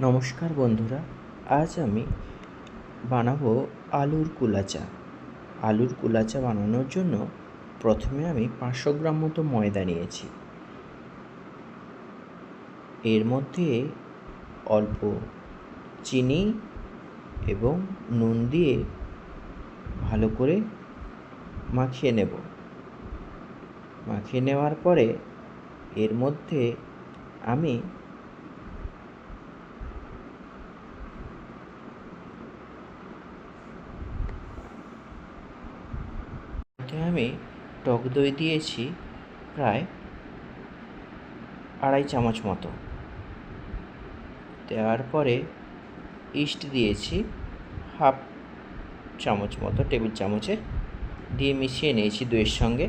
নমস্কার বন্ধুরা, আজ আমি বানাবো আলুর কুলাচা। আলুর কুলাচা বানানোর জন্য প্রথমে আমি পাঁচশো গ্রাম মতো ময়দা নিয়েছি। এর মধ্যে অল্প চিনি এবং নুন দিয়ে ভালো করে মাখিয়ে নেব। মাখিয়ে নেওয়ার পরে এর মধ্যে আমি মধ্যে আমি টক দই দিয়েছি প্রায় আড়াই চামচ মতো। দেওয়ার পরে ইস্ট দিয়েছি হাফ চামচ মতো, টেবিল চামচে দিয়ে মিশিয়ে নিয়েছি দইয়ের সঙ্গে।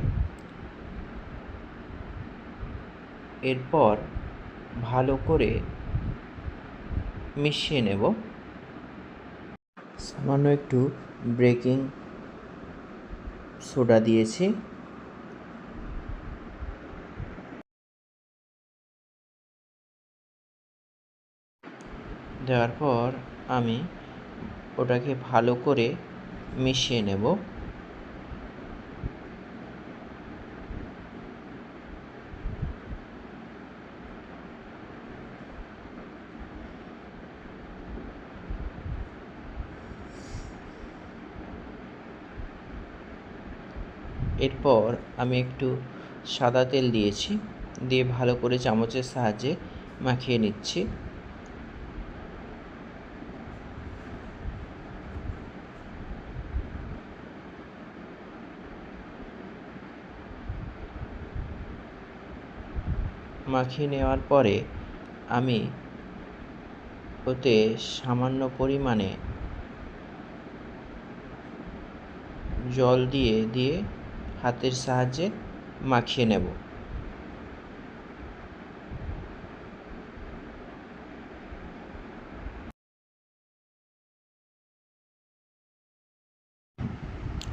এরপর ভালো করে মিশিয়ে নেব। সামান্য একটু ব্রেকিং সোডা দিয়েছি। দেওয়ার পর আমি ওটাকে ভালো করে মিশিয়ে নেব। এরপর আমি একটু সাদা তেল দিয়েছি, দিয়ে ভালো করে চামচের সাহায্যে মাখিয়ে নিচ্ছি। মাখিয়ে নেওয়ার পরে আমি ওতে সামান্য পরিমাণে জল দিয়ে দিয়ে হাতের সাহায্যে মাখিয়ে নেব।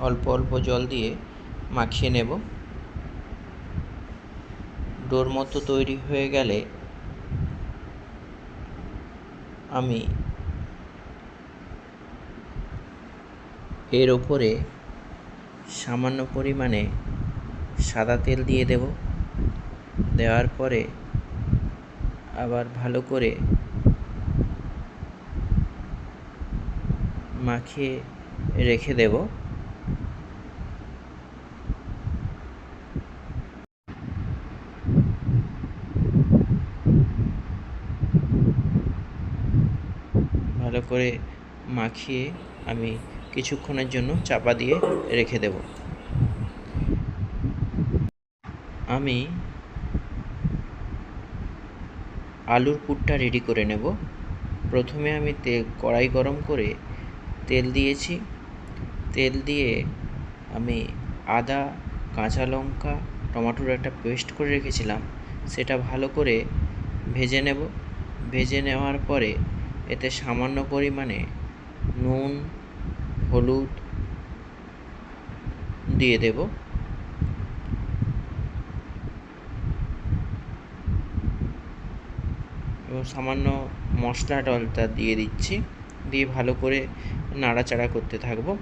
অল্প অল্প জল দিয়ে মাখিয়ে নেব। ডোর মতো তৈরি হয়ে গেলে আমি এর ওপরে সামান্য পরিমাণে সাদা তেল দিয়ে দেব। দেওয়ার পরে আবার ভালো করে মাখিয়ে রেখে দেব। ভালো করে মাখিয়ে আমি কিছুক্ষণের জন্য চাপা দিয়ে রেখে দেব। আমি আলুর পুরটা রেডি করে নেব। প্রথমে আমি তেল, কড়াই গরম করে তেল দিয়েছি। তেল দিয়ে আমি আদা, কাঁচা লঙ্কা, টমাটোর একটা পেস্ট করে রেখেছিলাম। সেটা ভালো করে ভেজে নেব। ভেজে নেওয়ার পরে এতে সামান্য পরিমাণে নুন হলুদ দিয়ে দেব। এবং সামান্য মশলা টলটা দিয়ে দিচ্ছি। দিয়ে ভালো করে নাড়াচাড়া করতে থাকব।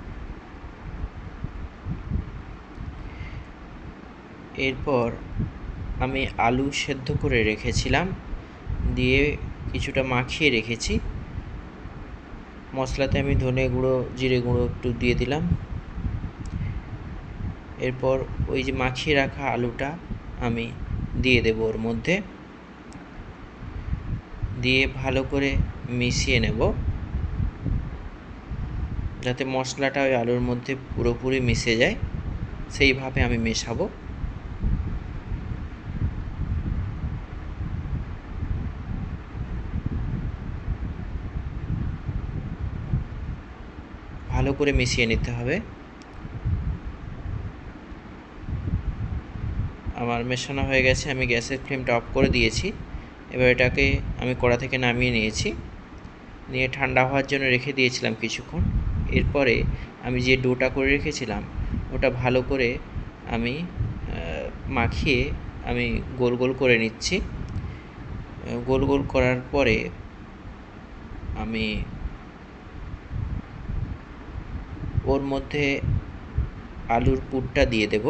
এরপর আমি আলু সেদ্ধ করে রেখেছিলাম। দিয়ে কিছুটা মাখিয়ে রেখেছি। মশলাতে আমি ধনে গুঁড়ো, জিরে গুঁড়ো একটু দিয়ে দিলাম। এরপর ওই যে মাখিয়ে রাখা আলুটা আমি দিয়ে দেব ওর মধ্যে। দিয়ে ভালো করে মিশিয়ে নেব। যাতে মশলাটা ওই আলুর মধ্যে পুরোপুরি মিশে যায়, সেইভাবে আমি মেশাবো। ভালো করে মিশিয়ে নিতে হবে। আমার মেশানো হয়ে গেছে, আমি গ্যাসের ফ্লেমটা অফ করে দিয়েছি। এবার এটাকে আমি কড়া থেকে নামিয়ে নিয়েছি। নিয়ে ঠান্ডা হওয়ার জন্য রেখে দিয়েছিলাম কিছুক্ষণ। এরপরে আমি যে ডোটা করে রেখেছিলাম, ওটা ভালো করে আমি মাখিয়ে আমি গোল গোল করে নিচ্ছি। গোল গোল করার পরে আমি ওর মধ্যে আলুর পুরটা দিয়ে দেব।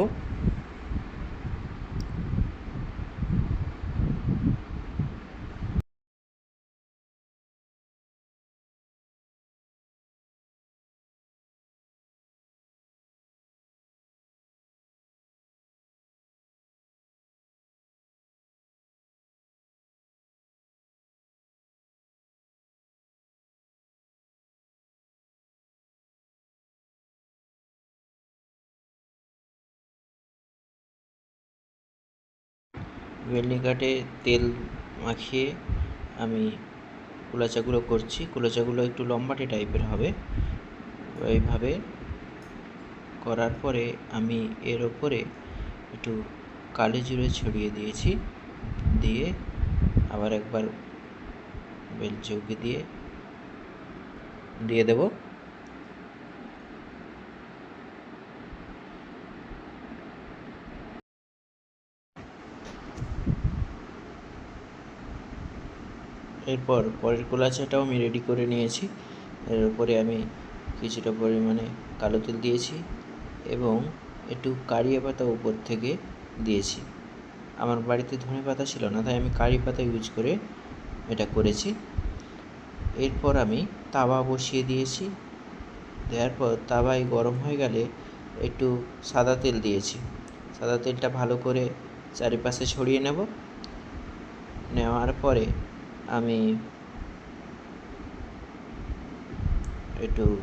ওয়েল্ডিং কাঠে তেল মাখিয়ে আমি কুলাচাগুলো করছি। কুলাচাগুলো একটু লম্বাটে টাইপের হবে। এইভাবে করার পরে আমি এর ওপরে একটু কালি জিরে ছড়িয়ে দিয়েছি। দিয়ে আবার একবার বেল চৌকি দিয়ে দিয়ে দেবো। এরপর পরের কুলাচাটাও আমি রেডি করে নিয়েছি। এর উপরে আমি কিছুটা পরিমাণে কালো তেল দিয়েছি এবং একটু কারিয়া পাতা উপর থেকে দিয়েছি। আমার বাড়িতে ধনে পাতা ছিল না, তাই আমি কারি পাতা ইউজ করে এটা করেছি। এরপর আমি তাওয়া বসিয়ে দিয়েছি। দেওয়ার পর তাওয়ায় গরম হয়ে গেলে একটু সাদা তেল দিয়েছি। সাদা তেলটা ভালো করে চারিপাশে ছড়িয়ে নেব। নেওয়ার পরে আমি একটু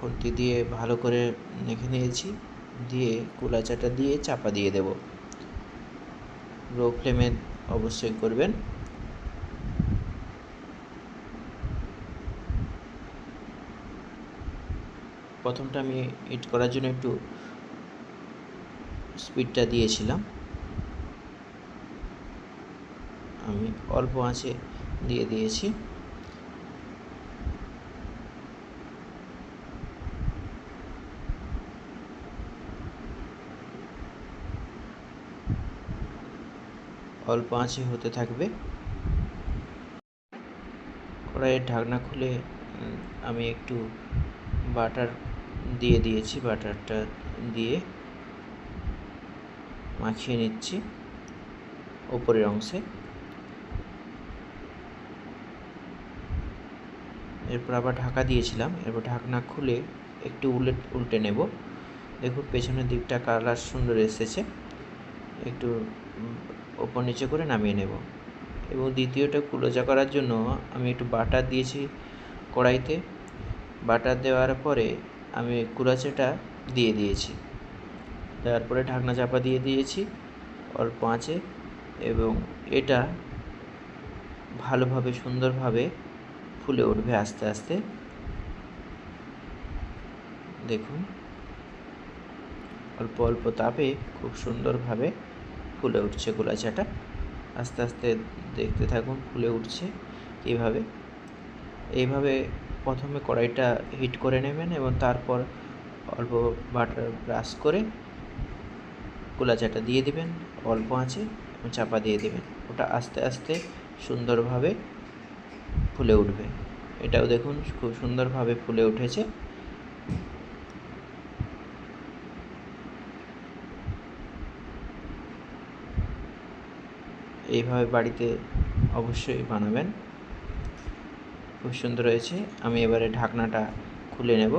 খুন্তি দিয়ে ভালো করে মেখে নিয়েছি। দিয়ে কুলাচাটা দিয়ে চাপা দিয়ে দেব। লো ফ্লেমে অবশ্যই করবেন। প্রথমটা আমি হিট করার জন্য একটু স্পিডটা দিয়েছিলাম। আমি অল্প আঁচে দিয়ে দিয়েছি। অল্প আঁচে হতে থাকবে। কড়াইয়ের ঢাকনা খুলে আমি একটু বাটার দিয়ে দিয়েছি, বাটারটা দিয়ে মাখিয়ে নিচ্ছি ওপরের অংশে। এরপর আবার ঢাকা দিয়েছিলাম। এরপর ঢাকনা খুলে একটু উল্টে উল্টে নেব। দেখুন, পেছনের দিকটা কালার সুন্দর এসেছে। একটু ওপর নিচে করে নামিয়ে নেব। এবং দ্বিতীয়টা কুলোজা করার জন্য আমি একটু বাটার দিয়েছি কড়াইতে। বাটার দেওয়ার পরে আমি কুলাচাটা দিয়ে দিয়েছি। তারপরে ঢাকনা চাপা দিয়ে দিয়েছি অল্প আঁচে। এবং এটা ভালোভাবে, সুন্দরভাবে ফুলে উঠবে আস্তে আস্তে। দেখুন। অল্প অল্প তাপে খুব সুন্দরভাবে ফুলে উঠছে গোলাচাটা আস্তে আস্তে দেখতে থাকুন, ফুলে উঠছে কীভাবে। এইভাবে প্রথমে কড়াইটা হিট করে নেবেন এবং তারপর অল্প বাটার ব্রাশ করে কুলাচাটা দিয়ে দিবেন অল্প আঁচে চাপা দিয়ে দেবেন। ওটা আস্তে আস্তে সুন্দরভাবে ফুলে উঠবে। এটাও দেখুন, খুব সুন্দরভাবে ফুলে উঠেছে। এইভাবে বাড়িতে অবশ্যই বানাবেন। খুব সুন্দর হয়েছে। আমি এবারে ঢাকনাটা খুলে নেব।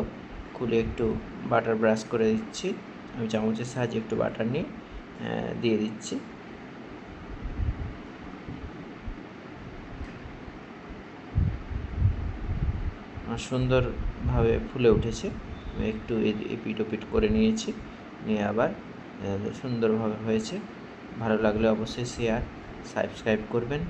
খুলে একটু বাটার ব্রাশ করে দিচ্ছি। আমি চামচের সাহায্যে একটু বাটার নিয়ে দিয়ে দিচ্ছি। সুন্দরভাবে ফুলে উঠেছে। একটু এপিট ওপিট করে নিয়েছি। নিয়ে আবার সুন্দরভাবে হয়েছে। ভালো লাগলে অবশ্যই শেয়ার সাবস্ক্রাইব করবেন।